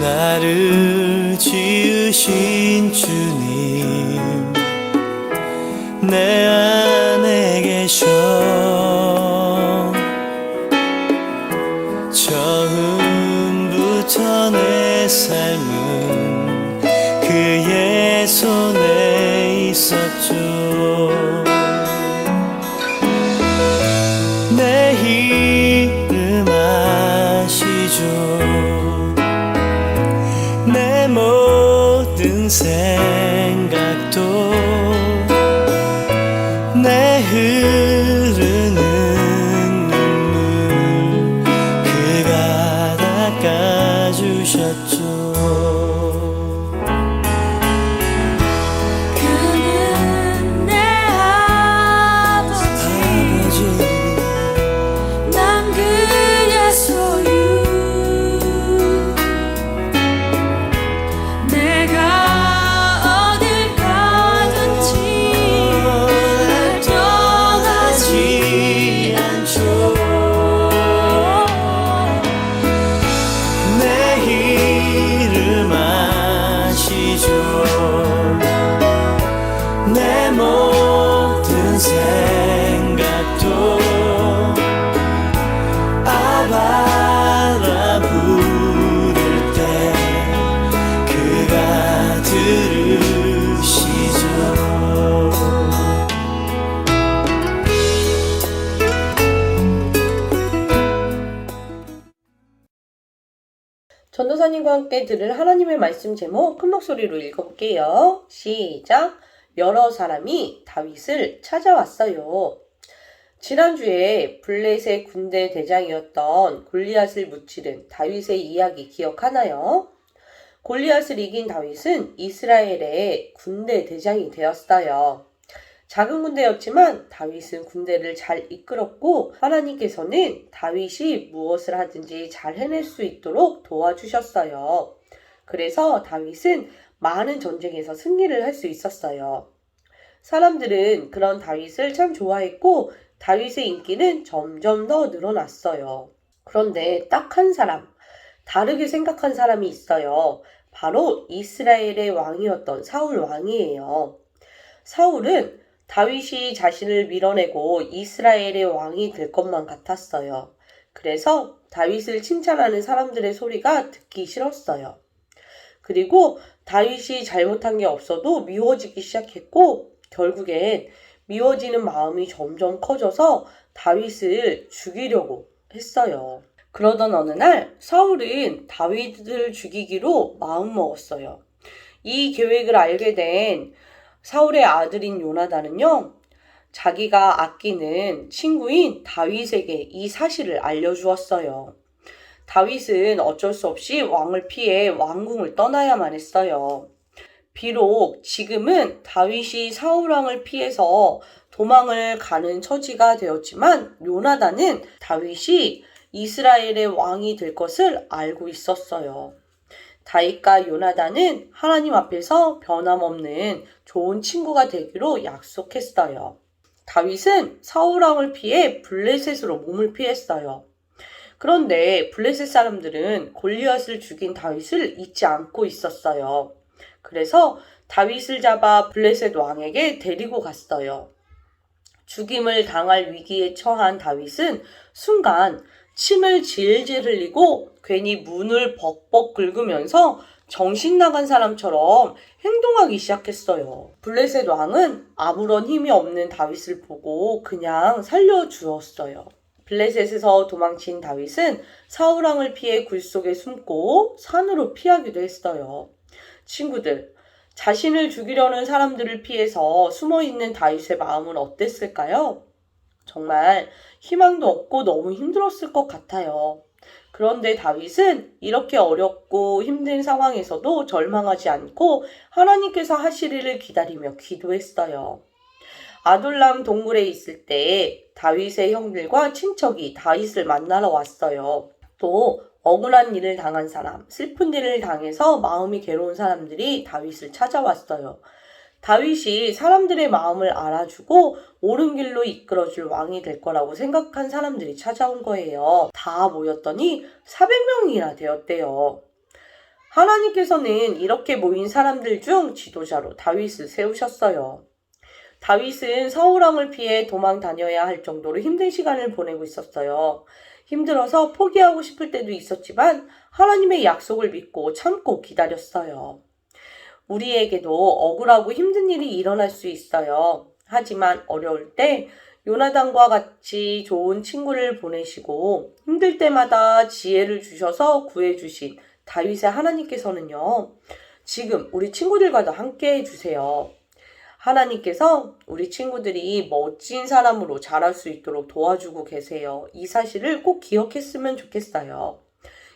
나를 지으신 주님 내 안에 계셔 들을 하나님의 말씀 제목 큰 목소리로 읽어볼게요. 시작. 여러 사람이 다윗을 찾아왔어요. 지난주에 블렛의 군대 대장이었던 골리앗을 무찌른 다윗의 이야기 기억하나요? 골리앗을 이긴 다윗은 이스라엘의 군대 대장이 되었어요. 작은 군대였지만 다윗은 군대를 잘 이끌었고 하나님께서는 다윗이 무엇을 하든지 잘 해낼 수 있도록 도와주셨어요. 그래서 다윗은 많은 전쟁에서 승리를 할 수 있었어요. 사람들은 그런 다윗을 참 좋아했고 다윗의 인기는 점점 더 늘어났어요. 그런데 딱 한 사람, 다르게 생각한 사람이 있어요. 바로 이스라엘의 왕이었던 사울 왕이에요. 사울은 다윗이 자신을 밀어내고 이스라엘의 왕이 될 것만 같았어요. 그래서 다윗을 칭찬하는 사람들의 소리가 듣기 싫었어요. 그리고 다윗이 잘못한 게 없어도 미워지기 시작했고 결국엔 미워지는 마음이 점점 커져서 다윗을 죽이려고 했어요. 그러던 어느 날 사울은 다윗을 죽이기로 마음먹었어요. 이 계획을 알게 된 사울의 아들인 요나단은요, 자기가 아끼는 친구인 다윗에게 이 사실을 알려주었어요. 다윗은 어쩔 수 없이 왕을 피해 왕궁을 떠나야만 했어요. 비록 지금은 다윗이 사울왕을 피해서 도망을 가는 처지가 되었지만 요나단은 다윗이 이스라엘의 왕이 될 것을 알고 있었어요. 다윗과 요나단은 하나님 앞에서 변함없는 좋은 친구가 되기로 약속했어요. 다윗은 사울왕을 피해 블레셋으로 몸을 피했어요. 그런데 블레셋 사람들은 골리앗을 죽인 다윗을 잊지 않고 있었어요. 그래서 다윗을 잡아 블레셋 왕에게 데리고 갔어요. 죽임을 당할 위기에 처한 다윗은 순간 침을 질질 흘리고 괜히 문을 벅벅 긁으면서 정신 나간 사람처럼 행동하기 시작했어요. 블레셋 왕은 아무런 힘이 없는 다윗을 보고 그냥 살려주었어요. 블레셋에서 도망친 다윗은 사울왕을 피해 굴 속에 숨고 산으로 피하기도 했어요. 친구들, 자신을 죽이려는 사람들을 피해서 숨어 있는 다윗의 마음은 어땠을까요? 정말 희망도 없고 너무 힘들었을 것 같아요. 그런데 다윗은 이렇게 어렵고 힘든 상황에서도 절망하지 않고 하나님께서 일을 기다리며 기도했어요. 아둘람 동굴에 있을 때 다윗의 형들과 친척이 다윗을 만나러 왔어요. 또 억울한 일을 당한 사람, 슬픈 일을 당해서 마음이 괴로운 사람들이 다윗을 찾아왔어요. 다윗이 사람들의 마음을 알아주고 옳은 길로 이끌어줄 왕이 될 거라고 생각한 사람들이 찾아온 거예요. 다 모였더니 400명이나 되었대요. 하나님께서는 이렇게 모인 사람들 중 지도자로 다윗을 세우셨어요. 다윗은 서울왕을 피해 도망 다녀야 할 정도로 힘든 시간을 보내고 있었어요. 힘들어서 포기하고 싶을 때도 있었지만 하나님의 약속을 믿고 참고 기다렸어요. 우리에게도 억울하고 힘든 일이 일어날 수 있어요. 하지만 어려울 때 요나단과 같이 좋은 친구를 보내시고 힘들 때마다 지혜를 주셔서 구해주신 다윗의 하나님께서는요, 지금 우리 친구들과도 함께 해주세요. 하나님께서 우리 친구들이 멋진 사람으로 자랄 수 있도록 도와주고 계세요. 이 사실을 꼭 기억했으면 좋겠어요.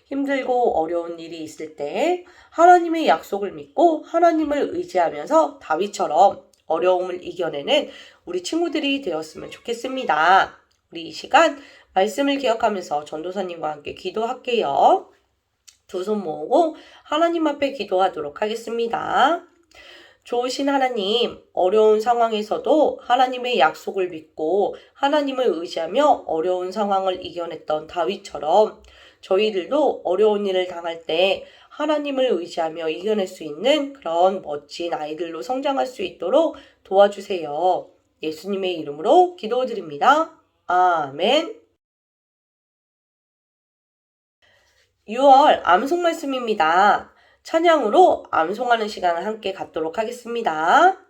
힘들고 어려운 일이 있을 때 하나님의 약속을 믿고 하나님을 의지하면서 다윗처럼 어려움을 이겨내는 우리 친구들이 되었으면 좋겠습니다. 우리 이 시간 말씀을 기억하면서 전도사님과 함께 기도할게요. 두 손 모으고 하나님 앞에 기도하도록 하겠습니다. 좋으신 하나님, 어려운 상황에서도 하나님의 약속을 믿고 하나님을 의지하며 어려운 상황을 이겨냈던 다윗처럼 저희들도 어려운 일을 당할 때 하나님을 의지하며 이겨낼 수 있는 그런 멋진 아이들로 성장할 수 있도록 도와주세요. 예수님의 이름으로 기도드립니다. 아멘. 6월 암송 말씀입니다. 찬양으로 암송하는 시간을 함께 갖도록 하겠습니다.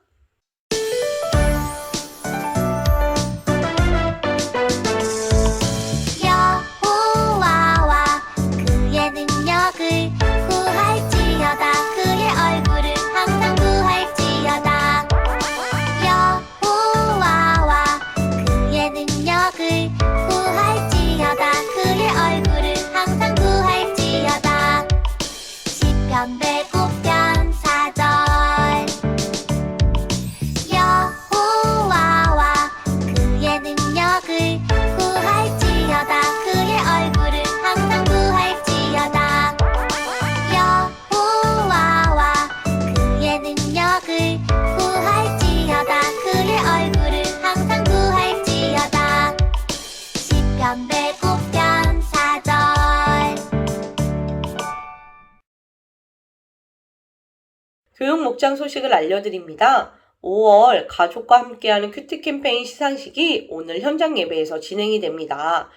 목장 소식을 알려드립니다. 5월 가족과 함께하는 큐티 캠페인 시상식이 오늘 현장 예배에서 진행이 됩니다.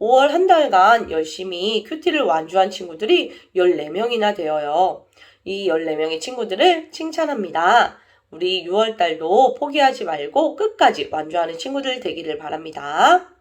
5월 한 달간 열심히 큐티를 완주한 친구들이 14명이나 되어요. 이 14명의 친구들을 칭찬합니다. 우리 6월 달도 포기하지 말고 끝까지 완주하는 친구들 되기를 바랍니다.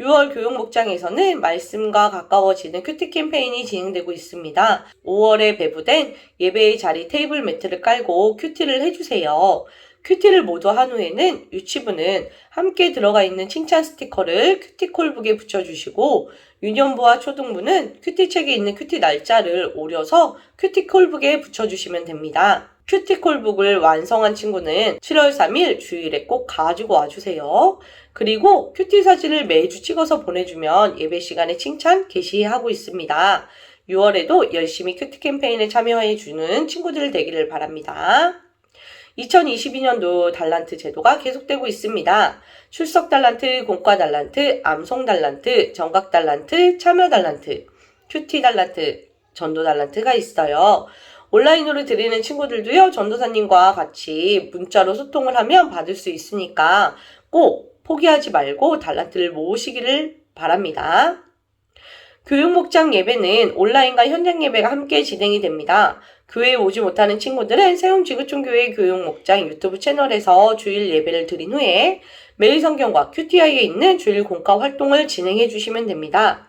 6월 교육 목장에서는 말씀과 가까워지는 큐티 캠페인이 진행되고 있습니다. 5월에 배부된 예배의 자리 테이블 매트를 깔고 큐티를 해주세요. 큐티를 모두 한 후에는 유치부는 함께 들어가 있는 칭찬 스티커를 큐티 콜북에 붙여주시고 유년부와 초등부는 큐티 책에 있는 큐티 날짜를 오려서 큐티 콜북에 붙여주시면 됩니다. 큐티콜북을 완성한 친구는 7월 3일 주일에 꼭 가지고 와주세요. 그리고 큐티 사진을 매주 찍어서 보내주면 예배 시간에 칭찬 게시하고 있습니다. 6월에도 열심히 큐티 캠페인에 참여해주는 친구들 되기를 바랍니다. 2022년도 달란트 제도가 계속되고 있습니다. 출석 달란트, 공과 달란트, 암송 달란트, 정각 달란트, 참여 달란트, 큐티 달란트, 전도 달란트가 있어요. 온라인으로 드리는 친구들도요, 전도사님과 같이 문자로 소통을 하면 받을 수 있으니까 꼭 포기하지 말고 달란트를 모으시기를 바랍니다. 교육 목장 예배는 온라인과 현장 예배가 함께 진행이 됩니다. 교회에 오지 못하는 친구들은 세움 지구촌교회 교육 목장 유튜브 채널에서 주일 예배를 드린 후에 매일 성경과 큐티아이에 있는 주일 공과 활동을 진행해 주시면 됩니다.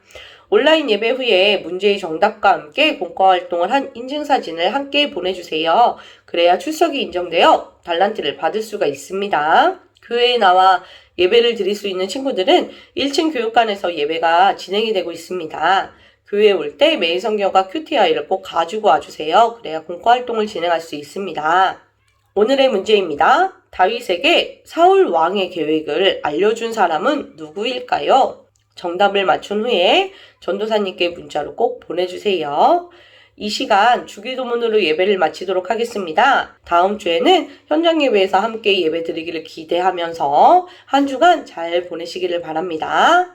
온라인 예배 후에 문제의 정답과 함께 공과 활동을 한 인증사진을 함께 보내주세요. 그래야 출석이 인정되어 달란트를 받을 수가 있습니다. 교회에 나와 예배를 드릴 수 있는 친구들은 1층 교육관에서 예배가 진행이 되고 있습니다. 교회에 올때 매일 성경과 큐티아이를 꼭 가지고 와주세요. 그래야 공과 활동을 진행할 수 있습니다. 오늘의 문제입니다. 다윗에게 사울 왕의 계획을 알려준 사람은 누구일까요? 정답을 맞춘 후에 전도사님께 문자로 꼭 보내주세요. 이 시간 주기도문으로 예배를 마치도록 하겠습니다. 다음 주에는 현장 예배에서 함께 예배 드리기를 기대하면서 한 주간 잘 보내시기를 바랍니다.